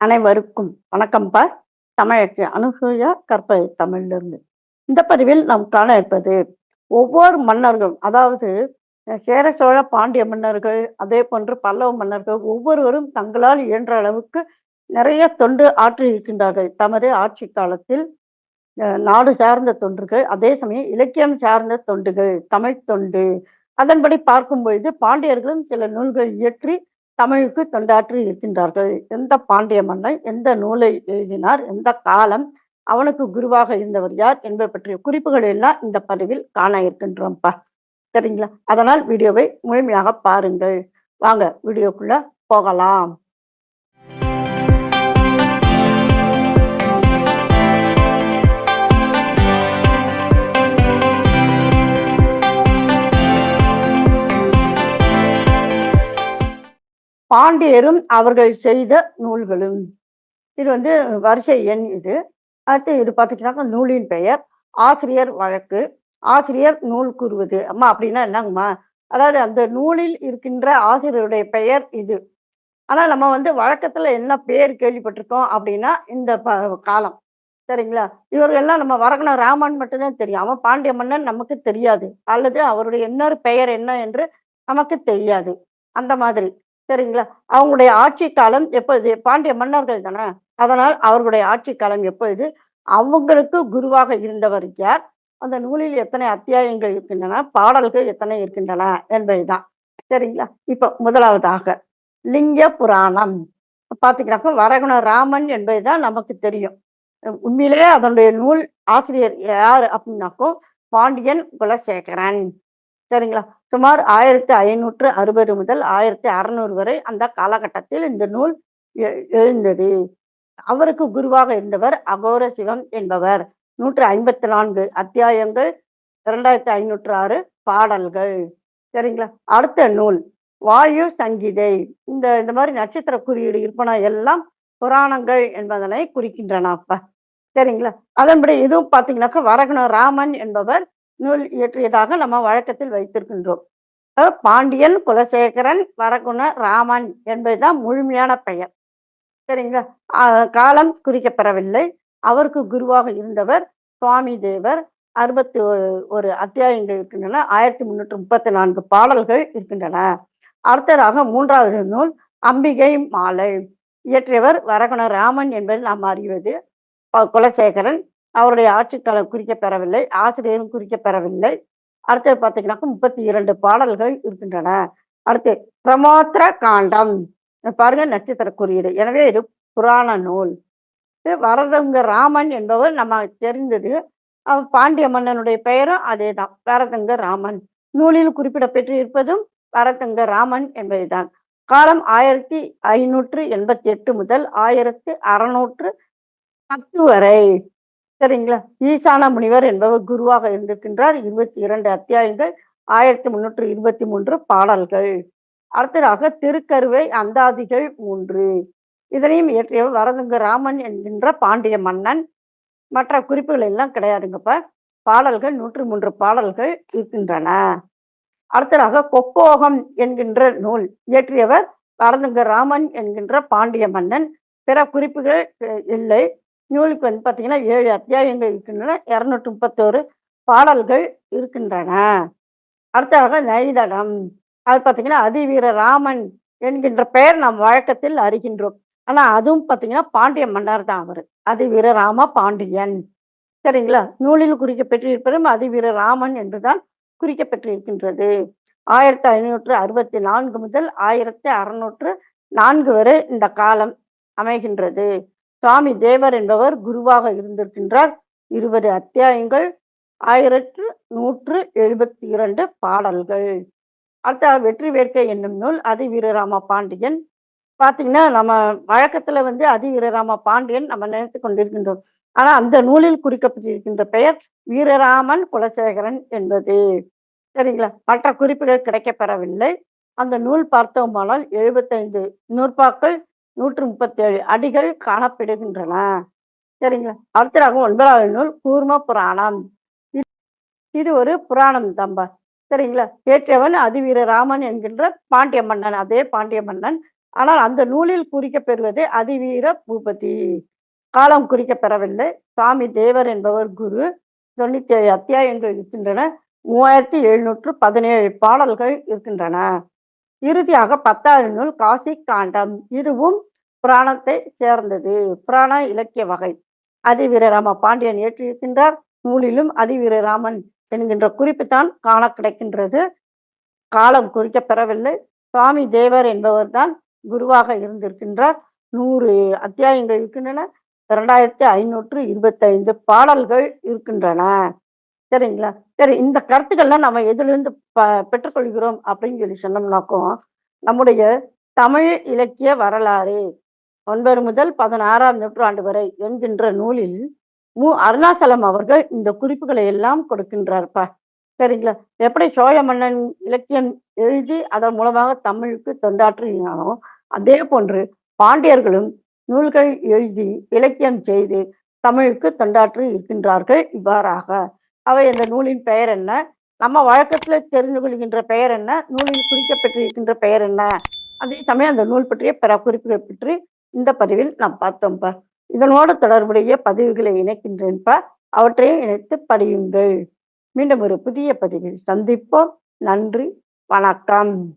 அனைவருக்கும் வணக்கம்ப்பா தமிழக்கு அனுசூயா கற்பை தமிழிலிருந்து. இந்த பதிவில் நாம் காண இருப்பது ஒவ்வொரு மன்னர்களும் அதாவது சேர சோழ பாண்டிய மன்னர்கள் அதே போன்று பல்லவ மன்னர்கள் ஒவ்வொருவரும் தங்களால் இயன்ற அளவுக்கு நிறைய தொண்டு ஆற்றி இருக்கின்றார்கள். தமது ஆட்சி காலத்தில் நாடு சார்ந்த தொண்டுகள் அதே சமயம் இலக்கியம் சார்ந்த தொண்டுகள் தமிழ் தொண்டு. அதன்படி பார்க்கும் பொழுது பாண்டியர்களும் சில நூல்கள் இயற்றி தமிழுக்கு தொண்டாற்றி இருக்கின்றார்கள். எந்த பாண்டிய மன்னன் எந்த நூலை எழுதினார்? எந்த காலம்? அவனுக்கு குருவாக இருந்தவர் யார்? என்பது பற்றிய குறிப்புகள் எல்லாம் இந்த பதிவில் காண இருக்கின்றோம்ப்பா. சரிங்களா? அதனால் வீடியோவை முழுமையாக பாருங்கள். வாங்க வீடியோக்குள்ள போகலாம். பாண்டியரும் அவர்கள் செய்த நூல்களும். இது வந்து வரிசை எண் இது. அடுத்து இது பார்த்துக்கிட்டாக்க நூலின் பெயர் ஆசிரியர் வழக்கு. ஆசிரியர் நூல் கூறுவது. அம்மா அப்படின்னா என்னங்கம்மா? அதாவது அந்த நூலில் இருக்கின்ற ஆசிரியருடைய பெயர் இது. ஆனால் நம்ம வந்து வழக்கத்துல என்ன பேர் கேள்விப்பட்டிருக்கோம் அப்படின்னா இந்த ப- காலம். சரிங்களா? இவர்கள்லாம் நம்ம வரகுண ராமன் மட்டும்தான் தெரியும். அவன் பாண்டிய மன்னன் நமக்கு தெரியாது. அல்லது அவருடைய இன்னொரு பெயர் என்ன என்று நமக்கு தெரியாது. அந்த மாதிரி. சரிங்களா? அவங்களுடைய ஆட்சி காலம் எப்பொழுது பாண்டிய மன்னர்கள் தானே? அதனால் அவர்களுடைய ஆட்சி காலம் எப்பொழுது அவங்களுக்கு குருவாக இருந்தவர் யார்? அந்த நூலில் எத்தனை அத்தியாயங்கள் இருக்கின்றன? பாடல்கள் எத்தனை இருக்கின்றன? என்பதுதான். சரிங்களா? இப்போ முதலாவதாக லிங்க புராணம். பார்த்தீங்கன்னாக்கா வரகுண ராமன் என்பதுதான் நமக்கு தெரியும். உண்மையிலேயே அதனுடைய நூல் ஆசிரியர் யார் அப்படின்னாக்கோ பாண்டியன் குலசேகரன். சரிங்களா? சுமார் ஆயிரத்தி ஐநூற்று அறுபது முதல் ஆயிரத்தி அறநூறு வரை அந்த காலகட்டத்தில் இந்த நூல் எ- எழுந்தது. அவருக்கு குருவாக இருந்தவர் அகோர சிவம் என்பவர். நூற்று ஐம்பத்தி நான்கு அத்தியாயங்கள் இரண்டாயிரத்தி ஐநூற்று ஆறு பாடல்கள். சரிங்களா? அடுத்த நூல் வாயு சங்கீதை. இந்த இந்த மாதிரி நட்சத்திர குறியீடு இருப்பன எல்லாம் புராணங்கள் என்பதனை குறிக்கின்றன அப்ப. சரிங்களா? அதன்படி இதுவும் பார்த்தீங்கன்னாக்கா வரகுண ராமன் என்பவர் நூல் இயற்றியதாக நம்ம வழக்கத்தில் வைத்திருக்கின்றோம். பாண்டியன் குலசேகரன் வரகுண ராமன் என்பதுதான் முழுமையான பெயர். சரிங்களா? காலம் குறிக்கப்பெறவில்லை. அவருக்கு குருவாக இருந்தவர் சுவாமி தேவர். அறுபத்தி ஒரு- ஒரு அத்தியாயங்கள் இருக்கின்றன. ஆயிரத்தி முன்னூற்றி முப்பத்தி நான்கு பாடல்கள் இருக்கின்றன. அடுத்ததாக மூன்றாவது நூல் அம்பிகை மாலை. இயற்றியவர் வரகுண ராமன் என்பது நாம் அறிவது. குலசேகரன் அவருடைய ஆட்சிக்காலம் குறிக்கப்பெறவில்லை ஆசிரியரும் குறிக்கப்பெறவில்லை அடுத்தது பார்த்தீங்கன்னாக்கா முப்பத்தி இரண்டு பாடல்கள் இருக்கின்றன. அடுத்து பிரமோத்திர காண்டம். பாருங்க நட்சத்திர குறியீடு. எனவே இது புராண நூல். வரதங்க ராமன் என்பவர் நம்ம தெரிந்தது. பாண்டிய மன்னனுடைய பெயரும் அதேதான் வரதங்க ராமன். நூலில் குறிப்பிடப்பெற்று இருப்பதும் வரதங்க ராமன் என்பதுதான். காலம் ஆயிரத்தி ஐநூற்று எண்பத்தி எட்டு முதல் ஆயிரத்து அறுநூற்று பத்து வரை. சரிங்களா? ஈசான முனிவர் என்பவர் குருவாக இருந்திருக்கின்றார். இருபத்தி இரண்டு அத்தியாயங்கள் ஆயிரத்தி முன்னூற்று இருபத்தி மூன்று பாடல்கள். அடுத்ததாக திருக்கருவை அந்தாதிகள் மூன்று. இதனையும் இயற்றியவர் வரதுங்க ராமன் என்கின்ற பாண்டிய மன்னன். மற்ற குறிப்புகள் எல்லாம் கிடையாதுங்கப்ப. பாடல்கள் நூற்று மூன்று பாடல்கள் இருக்கின்றன. அடுத்ததாக கொப்போகம் என்கின்ற நூல் இயற்றியவர் வரதுங்க ராமன் என்கின்ற பாண்டிய மன்னன். பிற குறிப்புகள் இல்லை. நூலுக்கு வந்து பார்த்தீங்கன்னா ஏழு அத்தியாயங்கள் இருக்கின்றன. இரநூற்று முப்பத்தோரு பாடல்கள் இருக்கின்றன. அடுத்ததாக நைதடம். அது பார்த்தீங்கன்னா அதிவீர ராமன் என்கின்ற பெயர் நாம் வழக்கத்தில் அறிகின்றோம். ஆனால் அதுவும் பார்த்தீங்கன்னா பாண்டிய மன்னர் தான் அவர். அதிவீர ராம பாண்டியன். சரிங்களா? நூலில் குறிக்கப்பெற்றிருப்பதும் அதிவீர ராமன் என்றுதான் குறிக்கப்பெற்றிருக்கின்றது. ஆயிரத்தி ஐநூற்று அறுபத்தி நான்கு முதல் ஆயிரத்தி அறுநூற்று நான்கு வரை இந்த காலம் அமைகின்றது. சுவாமி தேவர் என்பவர் குருவாக இருந்திருக்கின்றார். இருபது அத்தியாயங்கள் ஆயிரத்து நூற்று எழுபத்தி இரண்டு பாடல்கள். அடுத்த வெற்றி வேட்கை என்னும் நூல் அதி வீரராம பாண்டியன். பார்த்தீங்கன்னா நம்ம வழக்கத்துல வந்து அதி வீரராம பாண்டியன் நம்ம நினைத்து கொண்டிருக்கின்றோம். ஆனா அந்த நூலில் குறிக்கப்பட்டிருக்கின்ற பெயர் வீரராமன் குலசேகரன் என்பது. சரிங்களா? மற்ற குறிப்புகள் கிடைக்கப்பெறவில்லை. அந்த நூல் பார்த்தோமானால் எழுபத்தைந்து நூற்பாக்கள் நூற்று முப்பத்தேழு அடிகள் காணப்படுகின்றன சரிங்களா அடுத்ததாக ஒன்பதாவது நூல் கூர்ம புராணம் இது ஒரு புராணம் தம்பா சரிங்களா ஏற்றவன் அதிவீர ராமன் என்கின்ற பாண்டிய மன்னன் அதே பாண்டிய மன்னன் ஆனால் அந்த நூலில் குறிக்கப்பெறுவது அதிவீர பூபதி. காலம் குறிக்கப்பெறவில்லை. சுவாமி தேவர் என்பவர் குரு. 97 அத்தியாயங்கள் இருக்கின்றன. 3717 பாடல்கள் இருக்கின்றன. இறுதியாக 10வது நூல் காசி காண்டம். இதுவும் புராணத்தை சேர்ந்தது. புராண இலக்கிய வகை. அதிவீரராம பாண்டியன் இயற்றியிருக்கின்றார். நூலிலும் அதிவீரராமன் என்கின்ற குறிப்புத்தான் காண கிடைக்கின்றது. காலம் குறிக்கப்பெறவில்லை. சுவாமி தேவர் என்பவர்தான் குருவாக இருந்திருக்கின்றார். நூறு அத்தியாயங்கள் இருக்கின்றன. 2525 பாடல்கள் இருக்கின்றன. சரிங்களா? சரி இந்த கருத்துக்கள்லாம் நம்ம எதிலிருந்து ப பெற்றுக்கொள்கிறோம் அப்படின்னு சொல்லி சொன்னோம்னாக்கும், நம்முடைய தமிழ் இலக்கிய வரலாறு ஒன்பது முதல் 16ஆம் நூற்றாண்டு வரை என்கின்ற நூலில் மு. அருணாசலம் அவர்கள் இந்த குறிப்புகளை எல்லாம் கொடுக்கின்றார்ப்பா. சரிங்களா? எப்படி சோழ மன்னன் இலக்கியம் எழுதி அதன் மூலமாக தமிழுக்கு தொண்டாற்றினாலும் அதே போன்று பாண்டியர்களும் நூல்கள் எழுதி, இலக்கியம் செய்து தமிழுக்கு தொண்டாற்றி இருக்கின்றார்கள் இவ்வாறாக. அவை அந்த நூலின் பெயர் என்ன? நம்ம வழக்கத்தில் தெரிந்து கொள்கின்ற பெயர் என்ன? நூலில் குறிக்கப்பட்டிருக்கின்ற பெயர் என்ன? அதே சமயம் அந்த நூல் பற்றிய பிற குறிப்புகள் பற்றி இந்த பதிவில் நாம் பார்த்தோம்ப்பா. இதனோடு தொடர்புடைய பதிவுகளை இணைக்கின்றேன்ப்பா. அவற்றையும் இணைத்து படியுங்கள். மீண்டும் ஒரு புதிய பதிவில் சந்திப்போம். நன்றி, வணக்கம்.